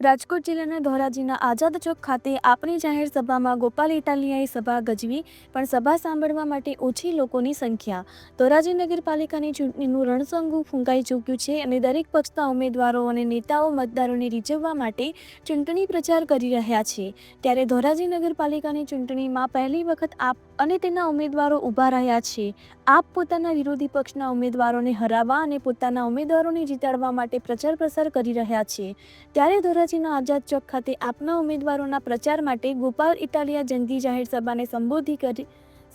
રાજકોટ જિલ્લાના ધોરાજીના આઝાદ ચોક ખાતે આપણી જાહેર સભામાં ગોપાલ ઇટાલિયાએ સભા ગજવી, પણ સભા સાંભળવા માટે ઓછી લોકોની સંખ્યા. ધોરાજી નગરપાલિકાની ચૂંટણીનું રણસંગુ ફૂંકાઈ ચૂક્યું છે અને દરેક પક્ષના ઉમેદવારો અને નેતાઓ મતદારોને રીઝવવા માટે ચૂંટણી પ્રચાર કરી રહ્યા છે. ત્યારે ધોરાજી નગરપાલિકાની ચૂંટણીમાં પહેલી વખત આપ અને તેના ઉમેદવારો ઊભા રહ્યા છે. આપ પોતાના વિરોધી પક્ષના ઉમેદવારોને હરાવવા અને પોતાના ઉમેદવારોને જીતાડવા માટે પ્રચાર પ્રસાર કરી રહ્યા છે. ત્યારે ધોરાજીના આઝાદ ચોક ખાતે આપના ઉમેદવારોના પ્રચાર માટે ગોપાલ ઇટાલિયા જંગી જાહેર સભાને સંબોધી કરી,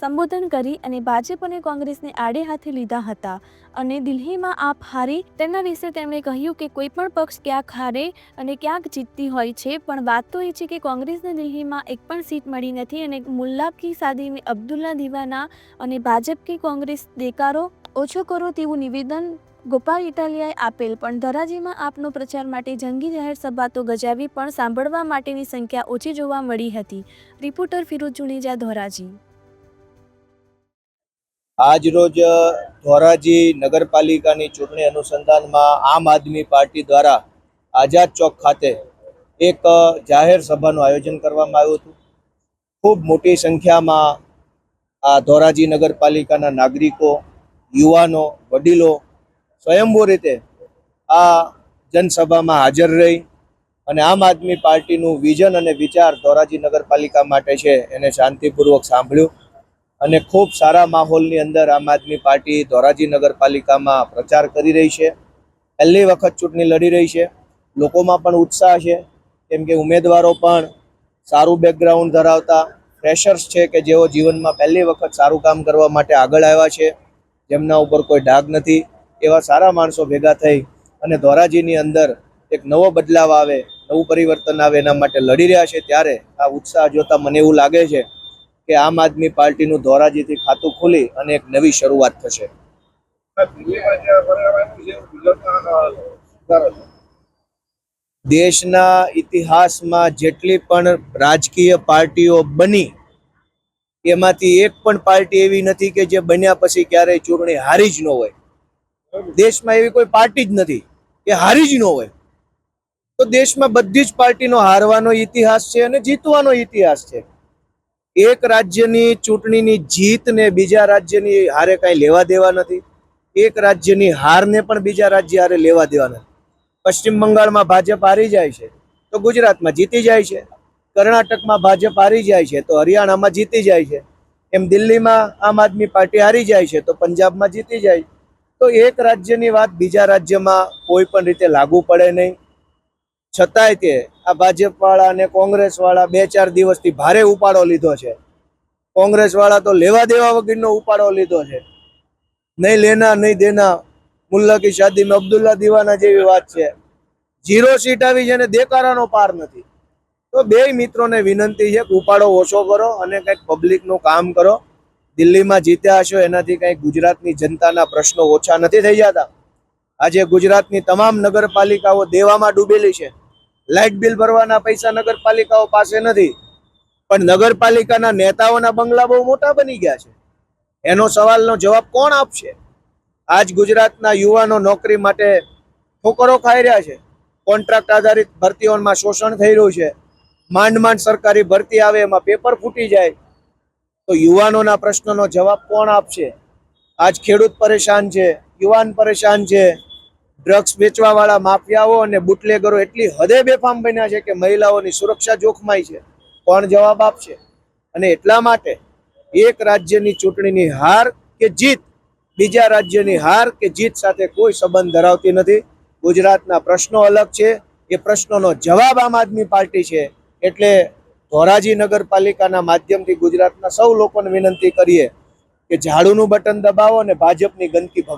સંબોધન કરી અને ભાજપ અને કોંગ્રેસને આડે હાથે લીધા હતા. અને દિલ્હીમાં આપ હારી, તેના વિશે તેમણે કહ્યું કે કોઈ પણ પક્ષ ક્યાંક હારે અને ક્યાંક જીતતી હોય છે, પણ વાત તો એ છે કે કોંગ્રેસને દિલ્હીમાં એક પણ સીટ મળી નથી અને મુલ્લા કી સાદીને અબ્દુલ્લા દીવાના અને ભાજપ કે કોંગ્રેસ દેકારો ઓછો કરો તેવું નિવેદન ગોપાલ ઇટાલિયાએ આપેલ, પણ ધરાજીમાં આપનો પ્રચાર માટે જંગી જાહેર સભા તો ગજાવી, પણ સાંભળવા માટેની સંખ્યા ઓછી જોવા મળી હતી. રિપોર્ટર ફિરોજ જુનેજા, ધોરાજી. આજ રોજ ધોરાજી નગરપાલિકાની ચૂંટણી અનુસંધાનમાં આમ આદમી પાર્ટી દ્વારા આઝાદ ચોક ખાતે એક જાહેર સભાનું આયોજન કરવામાં આવ્યું હતું. ખૂબ મોટી સંખ્યામાં આ ધોરાજી નગરપાલિકાના નાગરિકો, યુવાનો, વડીલો સ્વયંભૂ રીતે આ જનસભામાં હાજર રહી અને આમ આદમી પાર્ટીનું વિઝન અને વિચાર ધોરાજી નગરપાલિકા માટે છે એને શાંતિપૂર્વક સાંભળ્યું અને ખૂબ સારા માહોલની અંદર આમ આદમી પાર્ટી ધોરાજી નગરપાલિકામાં પ્રચાર કરી રહી છે. પહેલી વખત ચૂંટણી લડી રહી છે. લોકોમાં પણ ઉત્સાહ છે. કેમ કે ઉમેદવારો પણ સારું બેકગ્રાઉન્ડ ધરાવતા ફ્રેશર્સ છે કે જેઓ જીવનમાં પહેલી વખત સારું કામ કરવા માટે આગળ આવ્યા છે. જેમના ઉપર કોઈ ડાઘ નથી. એવા સારા માણસો ભેગા થઈ અને ધોરાજીની અંદર એક નવો બદલાવ આવે, નવું પરિવર્તન આવે એના માટે લડી રહ્યા છે ત્યારે આ ઉત્સાહ જોતા મને એવું લાગે છે કે આમ આદમી પાર્ટીનું ધોરાજીથી ખાતું ખુલી અને એક નવી શરૂઆત થશે. દેશના ઇતિહાસમાં જેટલી પણ રાજકીય પાર્ટીઓ બની, એમાંથી એક પણ પાર્ટી એવી નથી કે જે બન્યા પછી ક્યારેય ચૂંટણી હારી જ ન હોય. દેશમાં એવી કોઈ પાર્ટી જ નથી કે હારી જ ન હોય. તો દેશમાં બધી જ પાર્ટીનો હારવાનો ઇતિહાસ છે અને જીતવાનો ઇતિહાસ છે. એક રાજ્યની ચૂંટણીની જીતને બીજા રાજ્યની હારે કાંઈ લેવા દેવા નથી. એક રાજ્યની હારને પણ બીજા રાજ્ય હારે લેવા દેવા નથી. પશ્ચિમ બંગાળમાં ભાજપ હારી જાય છે, તો ગુજરાતમાં જીતી જાય છે. કર્ણાટકમાં ભાજપ હારી જાય છે, તો હરિયાણામાં જીતી જાય છે. એમ દિલ્હીમાં આમ આદમી પાર્ટી હારી જાય છે, તો પંજાબમાં જીતી જાય તો એક રાજ્યની વાત બીજા રાજ્યમાં કોઈ પણ રીતે લાગુ પડે નહીં. છતાંય તે આ ભાજપવાળા અને કોંગ્રેસવાળા બે ચાર દિવસથી ભારે ઉપાડો લીધો છે. કોંગ્રેસ વાળા તો લેવા દેવા વગરનો ઉપાડો લીધો છે. નહીં લેના નહીં દેના મુલ્લા કી શાદી મેં અબ્દુલ્લા દીવાના જેવી વાત છે. જીરો સીટ આવી છે અને દેકારાનો પાર નથી. તો બે મિત્રોને વિનંતી છે ઉપાડો ઓછો કરો અને કંઈક પબ્લિકનું કામ કરો. દિલ્હીમાં જીત્યા હશો, એનાથી કંઈ ગુજરાતની જનતાના પ્રશ્નો ઓછા નથી થઈ જતા. આજે ગુજરાતની તમામ નગરપાલિકાઓ દેવામાં ડૂબેલી છે. લાઇટ બિલ ભરવાના પૈસા નગરપાલિકાઓ પાસે નથી. પણ નગરપાલિકાના નેતાઓના બંગલા બહુ મોટા બની ગયા છે. એનો સવાલનો જવાબ કોણ આપશે? આજ ગુજરાતના યુવાનો નોકરી માટે ઠોકરો ખાઈ રહ્યા છે. કોન્ટ્રાક્ટ આધારિત ભરતીઓમાં શોષણ થઈ રહ્યું છે. માંડ માંડ સરકારી ભરતી આવે, એમાં પેપર ફૂટી જાય. તો યુવાનોના પ્રશ્નનો જવાબ કોણ આપશે? આજ ખેડૂત પરેશાન છે, યુવાન પરેશાન છે. ડ્રગ્સ વેચવાવાળા માફિયાઓ અને બુટલેગરો એટલી હદે બેફામ બન્યા છે કે મહિલાઓની સુરક્ષા જોખમાય છે. કોણ જવાબ આપશે? અને એટલા માટે એક રાજ્યની ચૂંટણીની હાર કે જીત? બીજા રાજ્યની હાર કે જીત સાથે કોઈ સંબંધ ધરાવતી નથી. ગુજરાતના પ્રશ્નો અલગ છે. એ પ્રશ્નોનો જવાબ આમ આદમી પાર્ટી છે. એટલે ધોરાજી નગરપાલિકાના માધ્યમથી ગુજરાતના સૌ લોકોને વિનંતી કરીએ કે ઝાડુનું બટન દબાવો અને ભાજપની ગંદકી